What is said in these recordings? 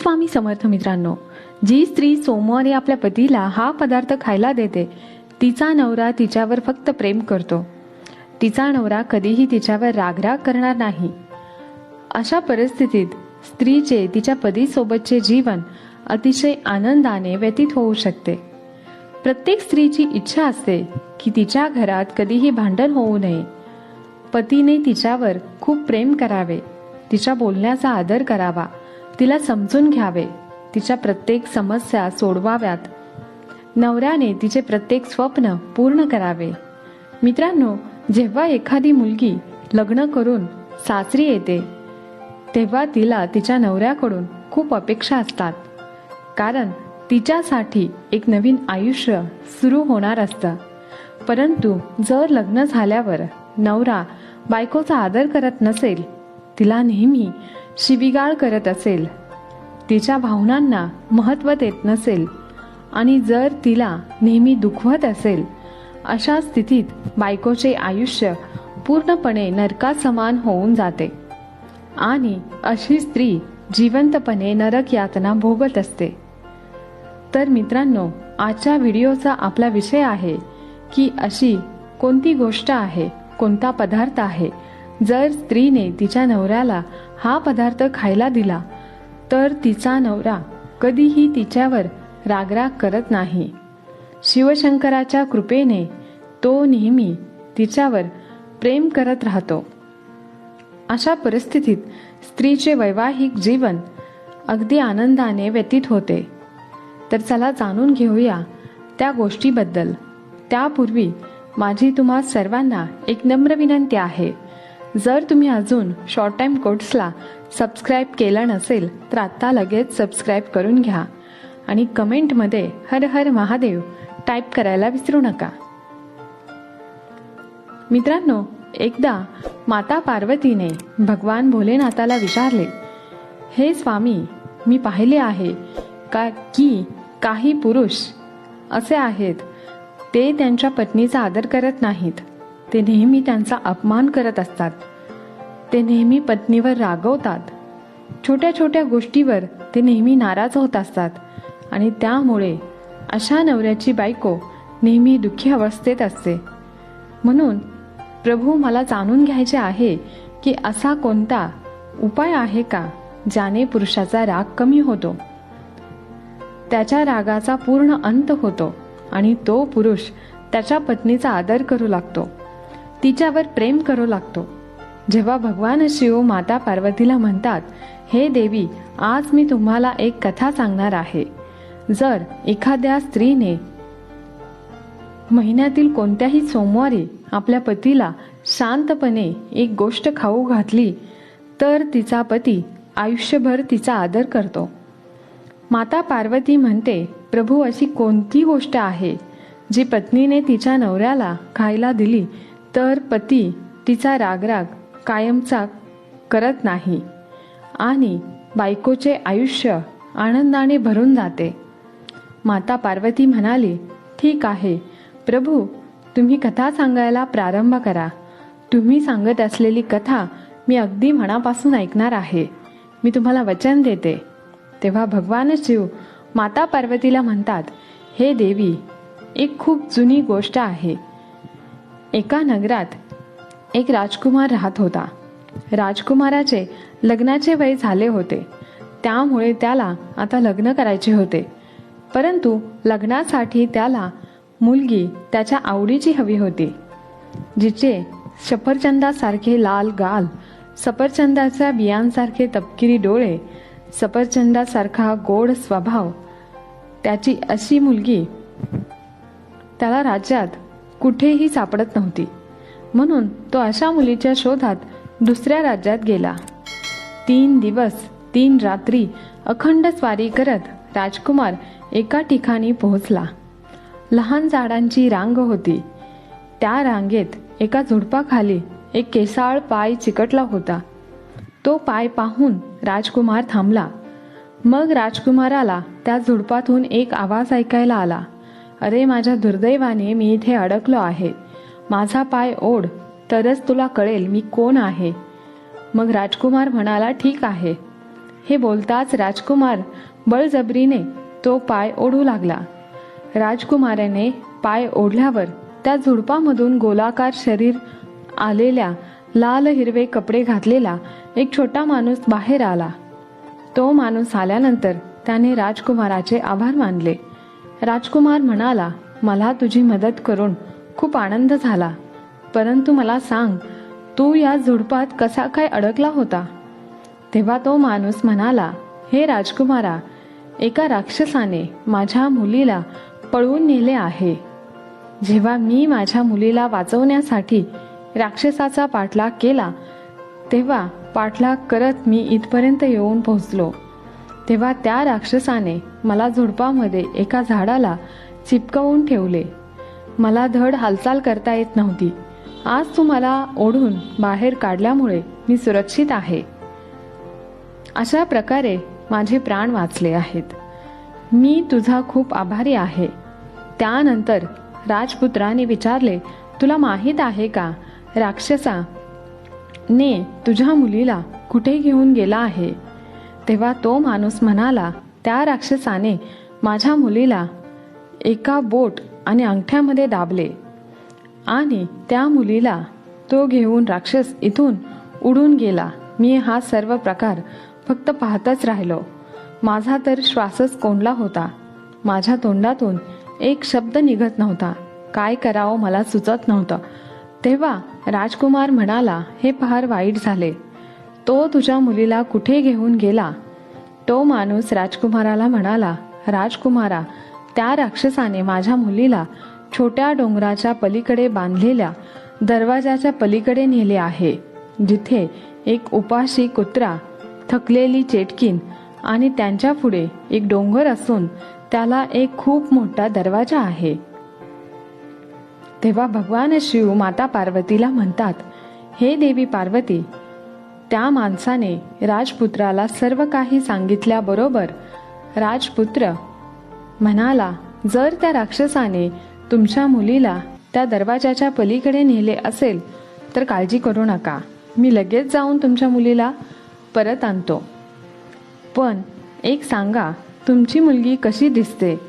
स्वामी समर्थ मित्रांनो जी स्त्री सोमवारी आपल्या पतीला हा पदार्थ खायला देते तिचा नवरा तिच्यावर फक्त प्रेम करतो. तिचा नवरा कधीही तिच्यावर रागराग करणार नाही. अशा परिस्थितीत स्त्रीचे तिच्या पतीसोबतचे जीवन अतिशय आनंदाने व्यतीत होऊ शकते. प्रत्येक स्त्रीची इच्छा असते की तिच्या घरात कधीही भांडण होऊ नये. पतीने तिच्यावर खूप प्रेम करावे तिच्या बोलण्याचा आदर करावा. तिला समजून घ्यावे. तिच्या प्रत्येक समस्या सोडवाव्यात. नवऱ्याने तिचे प्रत्येक स्वप्न पूर्ण करावे. मित्रांनो जेव्हा एखादी मुलगी लग्न करून सासरी येते तेव्हा तिला तिच्या नवऱ्याकडून खूप अपेक्षा असतात. कारण तिच्यासाठी एक नवीन आयुष्य सुरू होणार असतं. परंतु जर लग्न झाल्यावर नवरा बायकोचा आदर करत नसेल तिला नेहमी शिबिगाळ करत असेल. तिच्या भावनांना महत्त्व देत नसेल आणि जर तिला नेहमी दुखवत असेल अशा स्थितीत बायकोचे आयुष्य पूर्णपणे नरकासमान होऊन जाते. आणि अशी स्त्री जिवंतपणे नरक यातना भोगत असते. तर मित्रांनो आजच्या व्हिडिओचा आपला विषय आहे की अशी कोणती गोष्ट आहे कोणता पदार्थ आहे जर स्त्रीने तिच्या नवऱ्याला हा पदार्थ खायला दिला तर तिचा नवरा कधीही तिच्यावर रागराग करत नाही. शिवशंकराच्या कृपेने तो नेहमी तिच्यावर प्रेम करत राहतो. अशा परिस्थितीत स्त्रीचे वैवाहिक जीवन अगदी आनंदाने व्यतीत होते. तर चला जाणून घेऊया त्या गोष्टीबद्दल. त्यापूर्वी माझी तुम्हा सर्वांना एक नम्र विनंती आहे. जर तुम्ही अजून शॉर्ट टाईम कोर्ट्सला सबस्क्राईब केलं नसेल तर आत्ता लगेच सबस्क्राईब करून घ्या. आणि कमेंटमध्ये हर हर महादेव टाईप करायला विसरू नका. मित्रांनो एकदा माता पार्वतीने भगवान भोलेनाथाला विचारले हे स्वामी मी पाहिले आहे का की काही पुरुष असे आहेत ते त्यांच्या पत्नीचा आदर करत नाहीत. ते नेहमी त्यांचा अपमान करत असतात. ते नेहमी पत्नीवर रागवतात. छोट्या छोट्या गोष्टीवर ते नेहमी नाराज होत असतात आणि त्यामुळे अशा नवऱ्याची बायको नेहमी दुःखी अवस्थेत असते. म्हणून प्रभू मला जाणून घ्यायचे आहे की असा कोणता उपाय आहे का ज्याने पुरुषाचा राग कमी होतो? त्याच्या रागाचा पूर्ण अंत होतो आणि तो पुरुष त्याच्या पत्नीचा आदर करू लागतो. तिच्यावर प्रेम करू लागतो. जेव्हा भगवान शिव माता पार्वतीला म्हणतात हे देवी आज मी तुम्हाला एक कथा सांगणार आहे. जर एखाद्या स्त्रीने महिन्यातील कोणत्याही सोमवारी आपल्या पतीला शांतपणे एक गोष्ट खाऊ घातली तर तिचा पती आयुष्यभर तिचा आदर करतो. माता पार्वती म्हणते प्रभू अशी कोणती गोष्ट आहे जी पत्नीने तिच्या नवऱ्याला खायला दिली तर पती तिचा रागराग कायमचा करत नाही आणि बायकोचे आयुष्य आनंदाने भरून जाते. माता पार्वती म्हणाली ठीक आहे. प्रभू तुम्ही कथा सांगायला प्रारंभ करा. तुम्ही सांगत असलेली कथा मी अगदी मनापासून ऐकणार आहे. मी तुम्हाला वचन देते. तेव्हा भगवान शिव माता पार्वतीला म्हणतात हे देवी एक खूप जुनी गोष्ट आहे. एका नगरात एक राजकुमार राहत होता. राजकुमाराचे लग्नाचे वय झाले होते. त्यामुळे त्याला आता लग्न करायचे होते. परंतु लग्नासाठी त्याला मुलगी त्याच्या आवडीची हवी होती जिचे सफरचंदासारखे लाल गाल सफरचंदाच्या बियांसारखे तपकिरी डोळे सफरचंदासारखा गोड स्वभाव त्याची अशी मुलगी त्याला राज्यात कुठेही सापडत नव्हती. म्हणून तो अशा मुलीच्या शोधात दुसऱ्या राज्यात गेला. तीन दिवस तीन रात्री अखंड स्वारी करत राजकुमार एका ठिकाणी पोहोचला. लहान झाडांची रांग होती. त्या रांगेत एका झुडपाखाली एक केसाळ पाय चिकटला होता. तो पाय पाहून राजकुमार थांबला. मग राजकुमाराला त्या झुडपातून एक आवाज ऐकायला आला. अरे माझ्या दुर्दैवाने मी इथे अडकलो आहे. माझा पाय ओढ तरच तुला कळेल मी कोण आहे. मग राजकुमार म्हणाला ठीक आहे. हे बोलताच राजकुमार बळजबरीने तो पाय ओढू लागला. राजकुमाराने पाय ओढल्यावर त्या झुडपामधून गोलाकार शरीर आलेल्या लाल हिरवे कपडे घातलेला एक छोटा माणूस बाहेर आला. तो माणूस आल्यानंतर त्याने राजकुमाराचे आभार मानले. राजकुमार म्हणाला मला तुझी मदत करून खूप आनंद झाला. परंतु मला सांग तू या झुडपात कसा काय अडकला होता? तेव्हा तो माणूस म्हणाला हे राजकुमारा एका राक्षसाने माझ्या मुलीला पळवून नेले आहे. जेव्हा मी माझ्या मुलीला वाचवण्यासाठी राक्षसाचा पाठलाग केला तेव्हा पाठलाग करत मी इथपर्यंत येऊन पोहोचलो. तेव्हा त्या राक्षसाने मला झुडपामध्ये एका झाडाला चिपकवून ठेवले. मला धड हालचाल करता येत नव्हती. आज तुम्हाला ओढून बाहेर काढल्यामुळे मी सुरक्षित आहे. अशा प्रकारे माझे प्राण वाचले आहेत. मी तुझा खूप आभारी आहे. त्यानंतर राजपुत्राने विचारले तुला माहीत आहे का राक्षसा ने तुझ्या मुलीला कुठे घेऊन गेला आहे? तेव्हा तो माणूस म्हणाला त्या राक्षसाने माझ्या मुलीला एका बोट आणि अंगठ्यामध्ये दाबले आणि त्या मुलीला तो घेऊन राक्षस इथून उडून गेला. मी हा सर्व प्रकार फक्त पाहतच राहिलो. माझा तर श्वासच कोंडला होता. माझ्या तोंडातून एक शब्द निघत नव्हता. काय करावं मला सुचत नव्हतं. तेव्हा राजकुमार म्हणाला हे फार वाईट झाले. तो तुझ्या मुलीला कुठे घेऊन गेला? तो माणूस राजकुमाराला म्हणाला राजकुमारा त्या राक्षसाने माझ्या मुलीला छोट्या डोंगराच्या पलीकडे बांधलेल्या दरवाजाच्या पलीकडे नेले आहे जिथे एक उपाशी कुत्रा थकलेली चेटकीन आणि त्यांच्या पुढे एक डोंगर असून त्याला एक खूप मोठा दरवाजा आहे. तेव्हा भगवान शिव माता पार्वतीला म्हणतात हे देवी पार्वती त्या माणसाने राजपुत्राला सर्व काही सांगितल्याबरोबर राजपुत्र म्हणाला जर त्या राक्षसाने तुमच्या मुलीला त्या दरवाजाच्या पलीकडे नेले असेल तर काळजी करू नका. मी लगेच जाऊन तुमच्या मुलीला परत आणतो. पण एक सांगा तुमची मुलगी कशी दिसते?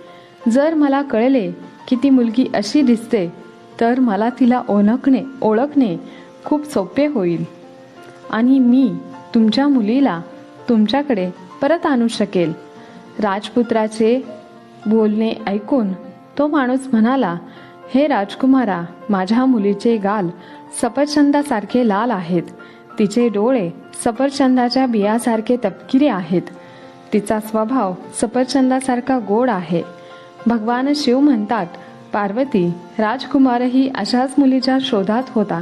जर मला कळले की ती मुलगी अशी दिसते तर मला तिला ओळखणे ओळखणे खूप सोपे होईल. आणि मी तुमच्या मुलीला तुमच्याकडे परत आणू शकेल. राजपुत्राचे बोलणे ऐकून तो माणूस म्हणाला हे राजकुमारा माझ्या मुलीचे गाल सफरचंदासारखे लाल आहेत. तिचे डोळे सफरचंदाच्या बियासारखे तपकिरी आहेत. तिचा स्वभाव सफरचंदासारखा गोड आहे. भगवान शिव म्हणतात पार्वती राजकुमारही अशाच मुलीच्या शोधात होता.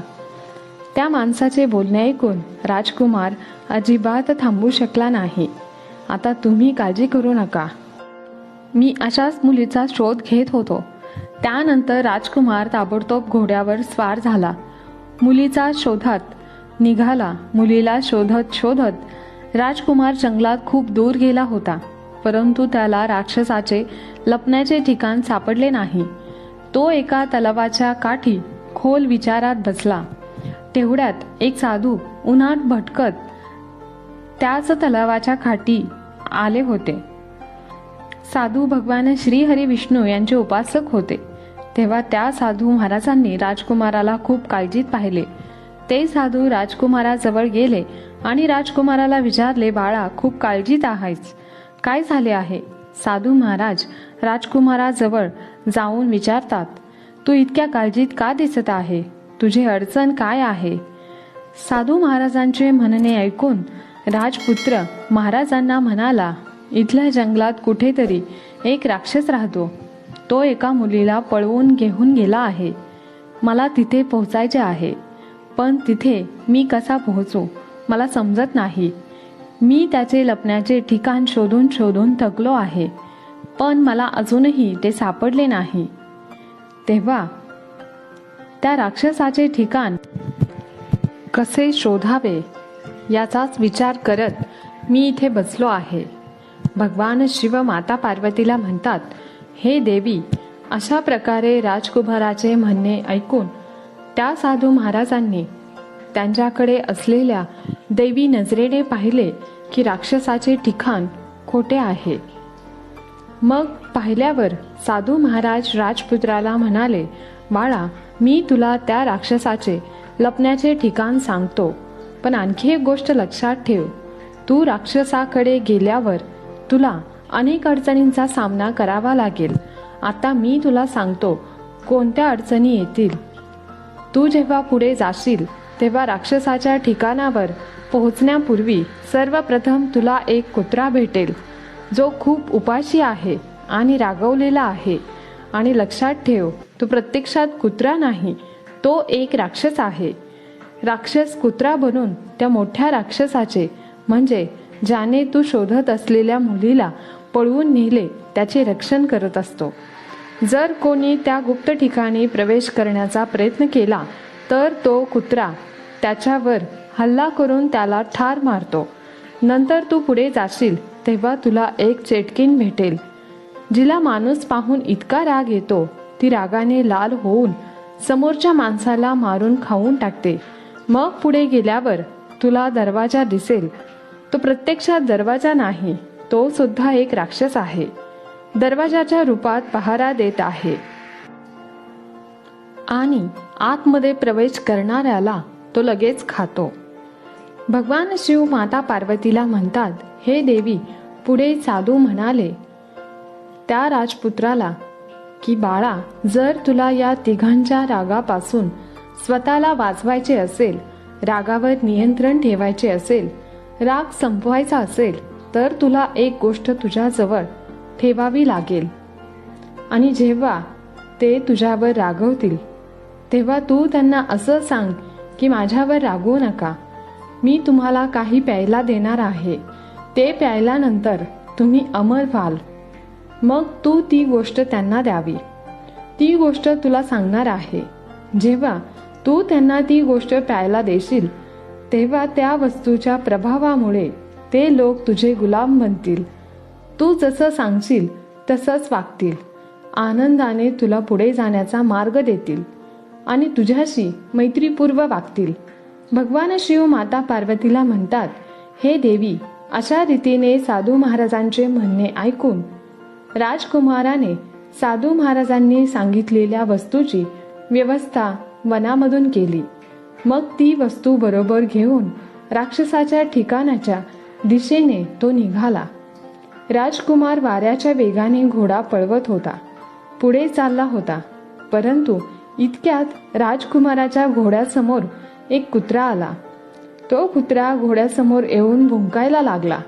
त्या माणसाचे बोलणे ऐकून राजकुमार अजिबात थांबू शकला नाही. आता तुम्ही काळजी करू नका. मी अशाच मुलीचा शोध घेत होतो. त्यानंतर राजकुमार ताबडतोब घोड्यावर स्वार झाला. मुलीचा शोधात निघाला. मुलीला शोधत शोधत राजकुमार जंगलात खूप दूर गेला होता. परंतु त्याला राक्षसाचे लपण्याचे ठिकाण सापडले नाही. तो एका तलावाच्या काठी खोल विचारात बसला. तेवढ्यात एक साधू उन्हात भटकत त्याच तलावाच्या खाटी आले होते. साधू भगवान श्री हरी विष्णू यांचे उपासक होते. तेव्हा त्या साधू महाराजांनी राजकुमाराला खूप काळजीत पाहिले. ते साधू राजकुमाराजवळ गेले आणि राजकुमाराला विचारले बाळा खूप काळजीत आहेस. काय झाले आहे साधू महाराज राजकुमाराजवळ जाऊन विचारतात तू इतक्या काळजीत का दिसत आहे? तुझी अडचण काय आहे? साधू महाराजांचे म्हणणे ऐकून राजपुत्र महाराजांना म्हणाला इथल्या जंगलात कुठेतरी एक राक्षस राहतो. तो एका मुलीला पळवून घेऊन गेला आहे. मला तिथे पोहोचायचे आहे. पण तिथे मी कसा पोहोचू? मला समजत नाही. मी त्याचे लपण्याचे ठिकाण शोधून शोधून थकलो आहे. पण मला अजूनही ते सापडले नाही. तेव्हा त्या राक्षसाचे ठिकाण कसे शोधावे याचाच विचार करत मी इथे बसलो आहे. भगवान शिव माता पार्वतीला म्हणतात हे देवी अशा प्रकारे राजकुमाराचे म्हणणे ऐकून त्या साधू महाराजांनी त्यांच्याकडे असलेल्या देवी नजरेने पाहिले की राक्षसाचे ठिकाण खोटे आहे. मग पाहिल्यावर साधू महाराज राजपुत्राला म्हणाले बाळा मी तुला त्या राक्षसाचे लपण्याचे ठिकाण सांगतो. पण आणखी एक गोष्ट लक्षात ठेव. तू राक्षसाकडे गेल्यावर तुला अनेक अडचणींचा सामना करावा लागेल. आता मी तुला सांगतो कोणत्या अडचणी येतील? तू जेव्हा पुढे जाशील तेव्हा राक्षसाच्या ठिकाणावर पोहोचण्यापूर्वी सर्वप्रथम तुला एक कुत्रा भेटेल. जो खूप उपाशी आहे आणि रागवलेला आहे. आणि लक्षात ठेव तो प्रत्यक्षात कुत्रा नाही तो एक राक्षस आहे. राक्षस कुत्रा बनून त्या मोठ्या राक्षसाचे म्हणजे ज्याने तू शोधत असलेल्या मुलीला पळवून नेले त्याचे रक्षण करत असतो. जर कोणी त्या गुप्त ठिकाणी प्रवेश करण्याचा प्रयत्न केला तर तो कुत्रा त्याच्यावर हल्ला करून त्याला ठार मारतो. नंतर तू पुढे जाशील तेव्हा तुला एक चेटकीन भेटेल. जिला माणूस पाहून इतका राग येतो ती रागाने लाल होऊन समोरच्या माणसाला मारून खाऊन टाकते. मग पुढे गेल्यावर तुला दरवाजा दिसेल. तो प्रत्यक्षात दरवाजा नाही तो सुद्धा एक राक्षस आहे. दरवाजाच्या रूपात पहारा देत आहे. आणि आतमध्ये प्रवेश करणाऱ्याला तो लगेच खातो. भगवान शिव माता पार्वतीला म्हणतात हे देवी पुढे साधू म्हणाले त्या राजपुत्राला की बाळा जर तुला या तिघांच्या रागापासून स्वतःला वाचवायचे असेल रागावर नियंत्रण ठेवायचे असेल राग संपवायचा असेल तर तुला एक गोष्ट तुझ्याजवळ ठेवावी लागेल. आणि जेव्हा ते तुझ्यावर रागवतील तेव्हा तू त्यांना असं सांग की माझ्यावर रागवू नका. मी तुम्हाला काही प्यायला देणार आहे. ते प्यायल्यानंतर तुम्ही अमर व्हाल. मग तू ती गोष्ट त्यांना द्यावी. ती गोष्ट तुला सांगणार आहे. जेव्हा तू त्यांना ती गोष्ट प्यायला देशील तेव्हा त्या वस्तूच्या प्रभावामुळे ते लोक तुझे गुलाम बनतील. तू जसं सांगशील तसंच वागतील. आनंदाने तुला पुढे जाण्याचा मार्ग देतील आणि तुझ्याशी मैत्रीपूर्व वागतील. भगवान शिव माता पार्वतीला म्हणतात हे देवी अशा रीतीने साधू महाराजांचे म्हणणे ऐकून राजकुमाराने साधू महाराजांनी सांगितलेल्या वस्तूची व्यवस्था वनामधून केली. मग ती वस्तू बरोबर घेऊन राक्षसाच्या ठिकाणाच्या दिशेने तो निघाला. राजकुमार वाऱ्याच्या वेगाने घोडा पळवत होता. पुढे चालला होता. परंतु इतक्यात राजकुमाराच्या घोड्यासमोर एक कुत्रा आला. तो कुत्रा घोड्यासमोर येऊन भुंकायला लागला.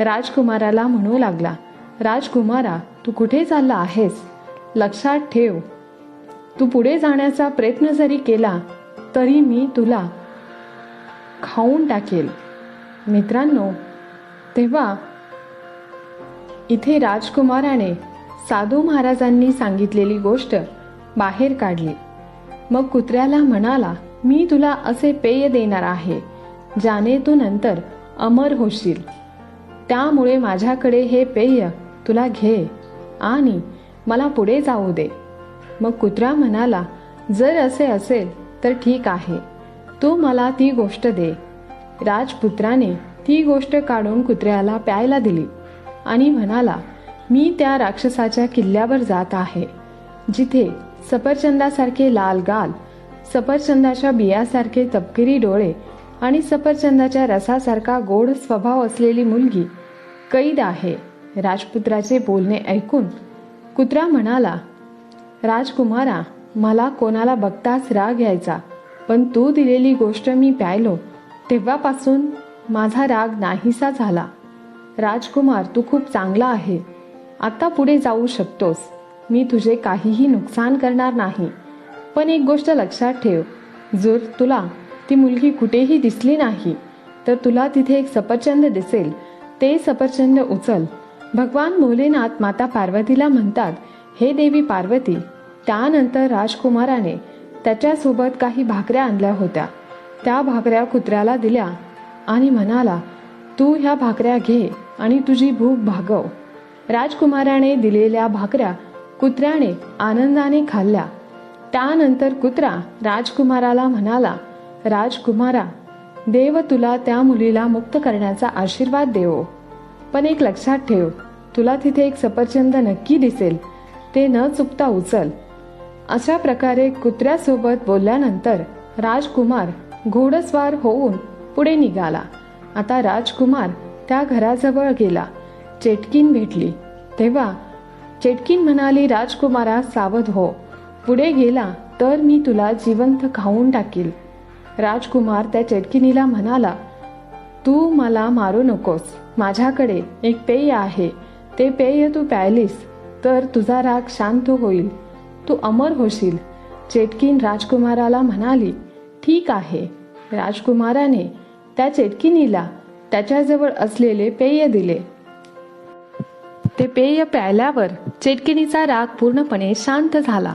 राजकुमाराला म्हणू लागला राजकुमारा तू कुठे चालला आहेस? लक्षात ठेव. तू पुढे जाण्याचा प्रयत्न जरी केला तरी मी तुला खाऊन टाकेल. मित्रांनो तेव्हा इथे राजकुमाराने साधू महाराजांनी सांगितलेली गोष्ट बाहेर काढली. मग कुत्र्याला म्हणाला मी तुला असे पेय देणार आहे ज्याने तू नंतर अमर होशील. त्यामुळे माझ्याकडे हे पेय तुला घे आणि मला पुढे जाऊ दे. मग कुत्रा म्हणाला जर असे असेल तर ठीक आहे. तू मला ती गोष्ट दे. राजपुत्राने ती गोष्ट काढून कुत्र्याला प्यायला दिली आणि म्हणाला मी त्या राक्षसाच्या किल्ल्यावर जात आहे. जिथे सफरचंदासारखे लाल गाल सफरचंदाच्या बियासारखे तपकिरी डोळे आणि सफरचंदाच्या रसासारखा गोड स्वभाव असलेली मुलगी कैद आहे. राजपुत्राचे बोलणे ऐकून कुत्रा म्हणाला राजकुमारा मला कोणाला बघताच राग यायचा पण तू दिलेली गोष्ट मी प्यायलो. तेव्हापासून माझा राग नाहीसा झाला. राजकुमार तू खूप चांगला आहे. आता पुढे जाऊ शकतोस. मी तुझे काहीही नुकसान करणार नाही. पण एक गोष्ट लक्षात ठेव. जर तुला ती मुलगी कुठेही दिसली नाही तर तुला तिथे एक सफरचंद दिसेल. ते सफरचंद उचल. भगवान भोलेनाथ माता पार्वतीला म्हणतात हे देवी पार्वती त्यानंतर राजकुमाराने त्याच्यासोबत काही भाकऱ्या आणल्या होत्या. त्या भाकऱ्या कुत्र्याला दिल्या आणि म्हणाला तू ह्या भाकऱ्या घे आणि तुझी भूक भागव. राजकुमाराने दिलेल्या भाकऱ्या कुत्र्याने आनंदाने खाल्ल्या. त्यानंतर कुत्रा राजकुमाराला म्हणाला राजकुमारा देव तुला त्या मुलीला मुक्त करण्याचा आशीर्वाद देवो. पण एक लक्षात ठेव तुला तिथे एक सफरचंद नक्की दिसेल. ते न चुकता उचल. अशा प्रकारे कुत्र्यासोबत बोलल्यानंतर राजकुमार घोडस्वार होऊन पुढे निघाला. आता राजकुमार त्या घराजवळ गेला. चेटकीन भेटली. तेव्हा चेटकीन म्हणाली राजकुमारा सावध हो. पुढे गेला तर मी तुला जिवंत खाऊन टाकील. राजकुमार त्या चेटकिनीला म्हणाला तू मला मारू नकोस. माझ्याकडे एक पेय आहे. ते पेय तू प्यायलीस तर तुझा राग शांत होईल. तू अमर होशील. चेटकीन राजकुमाराला म्हणाली ठीक आहे. राजकुमाराने त्या चेटकिनीला त्याच्याजवळ असलेले पेय दिले. ते पेय प्यायल्यावर चेटकिनीचा राग पूर्णपणे शांत झाला.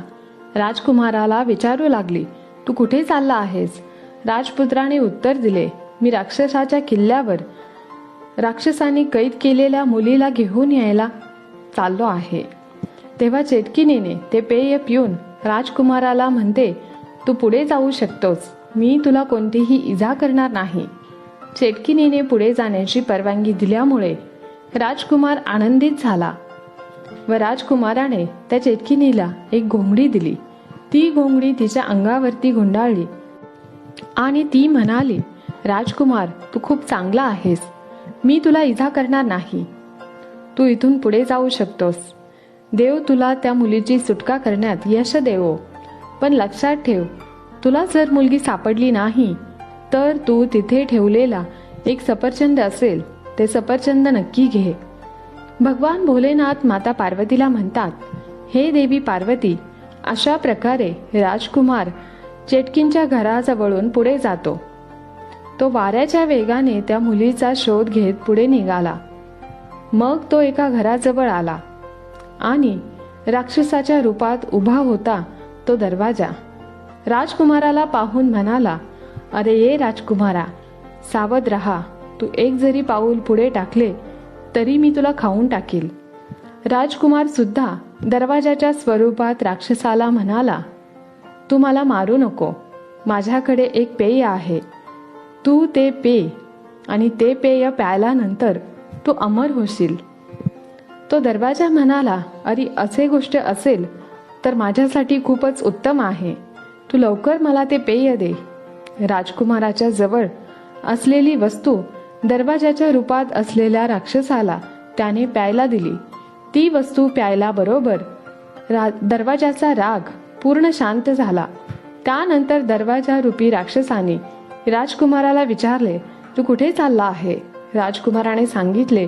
राजकुमाराला विचारू लागली तू कुठे चालला आहेस? राजपुत्राने उत्तर दिले मी राक्षसाच्या किल्ल्यावर राक्षसाने कैद केलेल्या मुलीला घेऊन यायला चाललो आहे. तेव्हा चेटकिनीने ते पेय पिऊन राजकुमाराला म्हणते तू पुढे जाऊ शकतोस. मी तुला कोणतीही इजा करणार नाही. चेटकिनीने पुढे जाण्याची परवानगी दिल्यामुळे राजकुमार आनंदित झाला व राजकुमाराने त्या चेटकिनीला एक घोंगडी दिली. ती घोंगडी तिच्या अंगावरती गुंडाळली आणि ती म्हणाली राजकुमार तू खूप चांगला आहेस. मी तुला इजा करणार नाही. तू इथून पुढे जाऊ शकतोस. देव तुला त्या मुलीची सुटका करण्यात यश देवो. पण लक्षात ठेव तुला जर मुलगी सापडली नाही तर तू तिथे ठेवलेला एक सफरचंद असेल ते सफरचंद नक्की घे. भगवान भोलेनाथ माता पार्वतीला म्हणतात हे देवी पार्वती अशा प्रकारे राजकुमार चेटकींच्या घराजवळून पुढे जातो. तो वाऱ्याच्या वेगाने त्या मुलीचा शोध घेत पुढे निघाला. मग तो एका घराजवळ आला आणि राक्षसाच्या रूपात उभा होता तो दरवाजा. राजकुमाराला पाहून म्हणाला अरे ये राजकुमारा सावध रहा. तू एक जरी पाऊल पुढे टाकले तरी मी तुला खाऊन टाकील. राजकुमार सुद्धा दरवाजाच्या स्वरूपात राक्षसाला म्हणाला तू मला मारू नको. माझ्याकडे एक पेय आहे. तू ते पे आणि ते पेय प्यायल्यानंतर तू अमर होशील. तो दरवाजा म्हणाला अरे असे गोष्ट असेल तर माझ्यासाठी खूपच उत्तम आहे. तू लवकर मला ते पेय दे. राजकुमाराच्या जवळ असलेली वस्तू दरवाजाच्या रूपात असलेल्या राक्षसाला त्याने प्यायला दिली. ती वस्तू प्यायला बरोबर रा दरवाजाचा राग पूर्ण शांत झाला. त्यानंतर दरवाजा रूपी राक्षसाने राजकुमाराला विचारले तू कुठे चालला आहे? राजकुमाराने सांगितले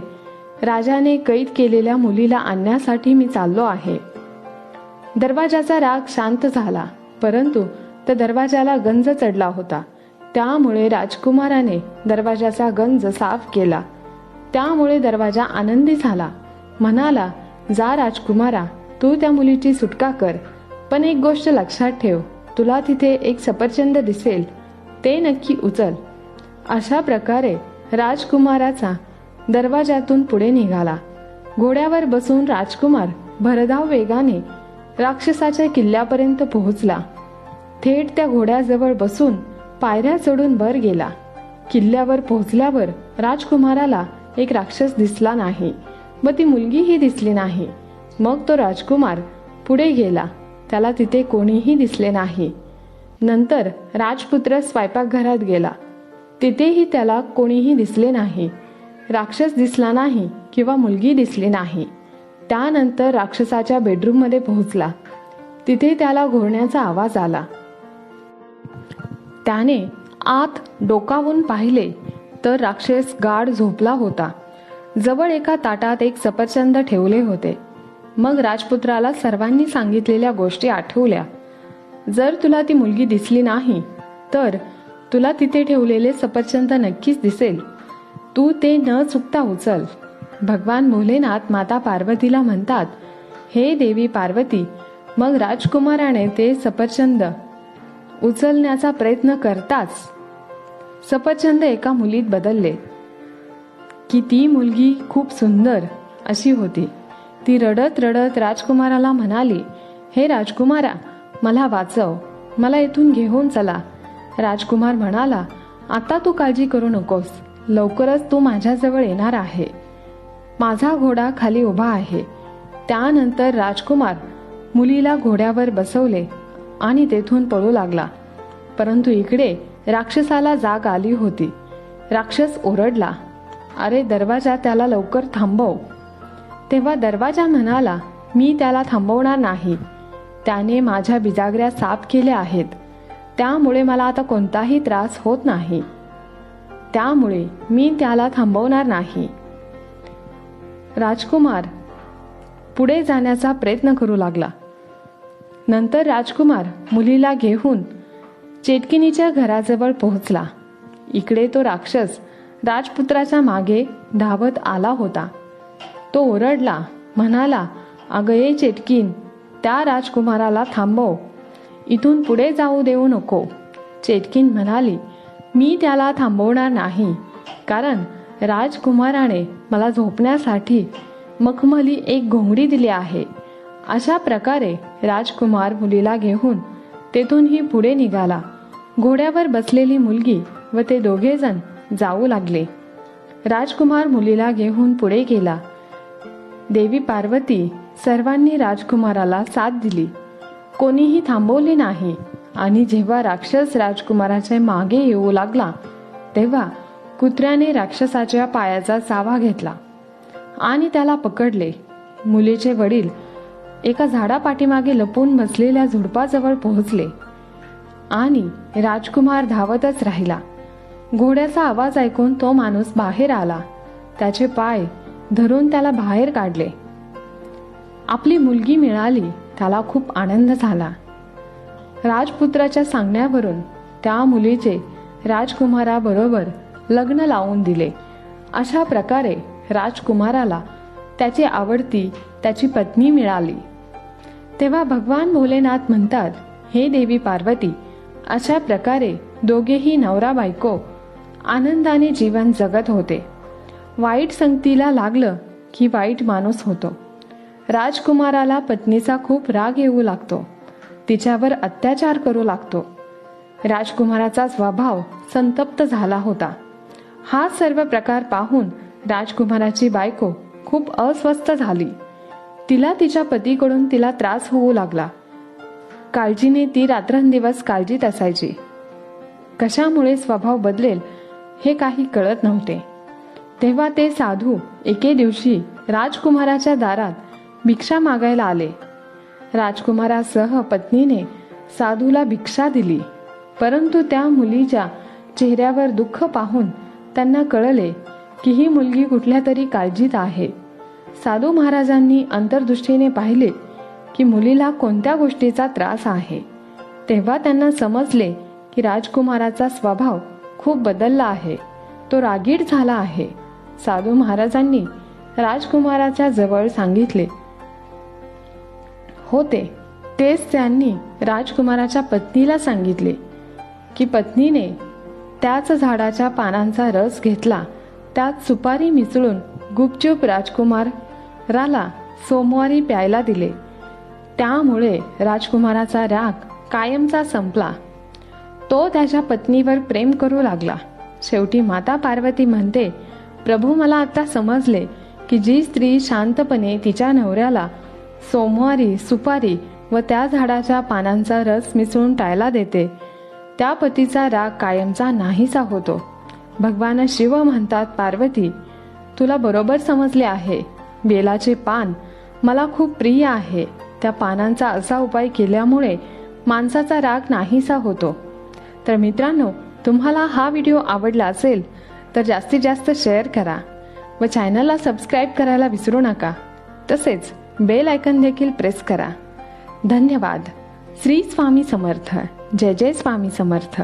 राजाने कैद केलेल्या मुलीला आणण्यासाठी मी चाललो आहे. दरवाजाचा राग शांत झाला परंतु त्या दरवाजाला गंज चढला होता. त्यामुळे राजकुमाराने दरवाजाचा गंज साफ केला. त्यामुळे दरवाजा आनंदी झाला. म्हणाला जा राजकुमारा तू त्या मुलीची सुटका कर. पण एक गोष्ट लक्षात ठेव. तुला तिथे एक सफरचंद दिसेल. ते नक्की उचल. अशा प्रकारे राजकुमाराचा दरवाजातून पुढे निघाला. घोड्यावर बसून राजकुमार भरधाव वेगाने राक्षसाच्या किल्ल्यापर्यंत पोहोचला. थेट त्या घोड्याजवळ बसून पायऱ्या चढून वर गेला. किल्ल्यावर पोहोचल्यावर राजकुमाराला एक राक्षस दिसला नाही व ती मुलगीही दिसली नाही. मग तो राजकुमार पुढे गेला. त्याला तिथे कोणीही दिसले नाही. नंतर राजपुत्र स्वयंपाकघरात गेला. तिथेही त्याला कोणीही दिसले नाही. राक्षस दिसला नाही किंवा मुलगी दिसली नाही. त्यानंतर राक्षसाच्या बेडरूममध्ये पोहोचला. तिथे त्याला घोरण्याचा आवाज आला. त्याने आत डोकावून पाहिले तर राक्षस गाढ झोपला होता. जवळ एका ताटात एक सफरचंद ठेवले होते. मग राजपुत्राला सर्वांनी सांगितलेल्या गोष्टी आठवल्या. जर तुला ती मुलगी दिसली नाही तर तुला तिथे ठेवलेले सफरचंद नक्कीच दिसेल. तू ते न चुकता उचल. भगवान भोलेनाथ माता पार्वतीला म्हणतात हे देवी पार्वती मग राजकुमाराने ते सफरचंद उचलण्याचा प्रयत्न करताच सफरचंद एका मुलीत बदलले. की ती मुलगी खूप सुंदर अशी होती. ती रडत रडत राजकुमाराला म्हणाली हे राजकुमारा मला वाचव. मला इथून घेऊन चला. राजकुमार म्हणाला आता तू काळजी करू नकोस. लवकरच तू माझ्याजवळ येणार आहे. माझा घोडा खाली उभा आहे. त्यानंतर राजकुमार मुलीला घोड्यावर बसवले आणि तेथून पळू लागला. परंतु इकडे राक्षसाला जाग आली होती. राक्षस ओरडला अरे दरवाजा त्याला लवकर थांबव. तेव्हा दरवाजा म्हणाला मी त्याला थांबवणार नाही. त्याने माझ्या बिजागऱ्या साफ केल्या आहेत. त्यामुळे मला आता कोणताही त्रास होत नाही. त्यामुळे मी त्याला थांबवणार नाही. राजकुमार पुढे जाण्याचा प्रयत्न करू लागला. नंतर राजकुमार मुलीला घेऊन चेटकिनीच्या घराजवळ पोहोचला. इकडे तो राक्षस राजपुत्राच्या मागे धावत आला होता. तो ओरडला म्हणाला अगये चेटकीन त्या राजकुमाराला थांबव. इथून पुढे जाऊ देऊ नको. चेटकीन म्हणाली मी त्याला थांबवणार नाही. कारण राजकुमाराने मला झोपण्यासाठी मखमली एक घोंगडी दिली आहे. अशा प्रकारे राजकुमार मुलीला घेऊन तेथूनही पुढे निघाला. घोड्यावर बसलेली मुलगी व ते दोघेजण जाऊ लागले. राजकुमार मुलीला घेऊन पुढे गेला. देवी पार्वती सर्वांनी राजकुमाराला साथ दिली. कोणीही थांबवले नाही. आणि जेव्हा राक्षस राजकुमाराच्या मागे येऊ लागला तेव्हा कुत्र्याने राक्षसाच्या पायाचा चावा घेतला आणि त्याला पकडले. मुलीचे वडील एका झाडापाठीमागे लपून बसलेल्या झुडपाजवळ पोहोचले आणि राजकुमार धावतच राहिला. घोड्याचा आवाज ऐकून तो माणूस बाहेर आला. त्याचे पाय धरून त्याला बाहेर काढले. आपली मुलगी मिळाली त्याला खूप आनंद झाला. राजपुत्राच्या सांगण्यावरून त्या मुलीचे राजकुमाराबरोबर लग्न लावून दिले. अशा प्रकारे राजकुमाराला त्याची आवडती त्याची पत्नी मिळाली. तेव्हा भगवान भोलेनाथ म्हणतात हे देवी पार्वती अशा प्रकारे दोघेही नवरा बायको आनंदाने जीवन जगत होते. वाईट संगतीला लागलं की वाईट माणूस होतो. राजकुमाराला पत्नीचा खूप राग येऊ लागतो. तिच्यावर अत्याचार करू लागतो. राजकुमाराचा स्वभाव संतप्त झाला होता. हा सर्व प्रकार पाहून राजकुमाराची बायको खूप अस्वस्थ झाली. तिला तिच्या पतीकडून तिला त्रास होऊ लागला. काळजीने ती रात्रंदिवस काळजीत असायची. कशामुळे स्वभाव बदलेल हे काही कळत नव्हते. तेव्हा ते साधू एके दिवशी राजकुमाराच्या दारात भिक्षा मागायला आले. राजकुमारासह पत्नीने साधूला भिक्षा दिली. परंतु त्या मुलीच्या चेहऱ्यावर दुःख पाहून त्यांना कळले की ही मुलगी कुठल्या तरी काळजीत आहे. साधू महाराजांनी अंतर्दृष्टीने पाहिले की मुलीला कोणत्या गोष्टीचा त्रास आहे. तेव्हा त्यांना समजले की राजकुमाराचा स्वभाव खूप बदलला आहे. तो रागीट झाला आहे. साधू महाराजांनी राजकुमाराच्या जवळ सांगितले होते तेच त्यांनी राजकुमाराच्या पत्नीला सांगितले की पत्नीने त्याच झाडाच्या पानांचा रस घेतला त्यात सुपारी मिसळून गुपचूप राजकुमाराला सोमवारी प्यायला दिले. त्यामुळे राजकुमाराचा राग कायमचा संपला. तो त्याच्या पत्नीवर प्रेम करू लागला. शेवटी माता पार्वती म्हणते प्रभू मला आता समजले की जी स्त्री शांतपणे तिच्या नवऱ्याला सोमवारी सुपारी व त्या झाडाच्या पानांचा रस मिसळून टायला देते. त्या पतीचा राग कायमचा नाहीसा होतो. भगवान शिव म्हणतात पार्वती तुला बरोबर समजले आहे. बेलाचे पान मला खूप प्रिय आहे. त्या पानांचा असा उपाय केल्यामुळे माणसाचा राग नाहीसा होतो. तर मित्रांनो तुम्हाला हा व्हिडिओ आवडला असेल तर जास्तीत जास्त शेअर करा व चॅनलला सबस्क्राईब करायला विसरू नका. तसेच बेल आयकन देखील प्रेस करा. धन्यवाद. श्री स्वामी समर्थ. जय जय स्वामी समर्थ.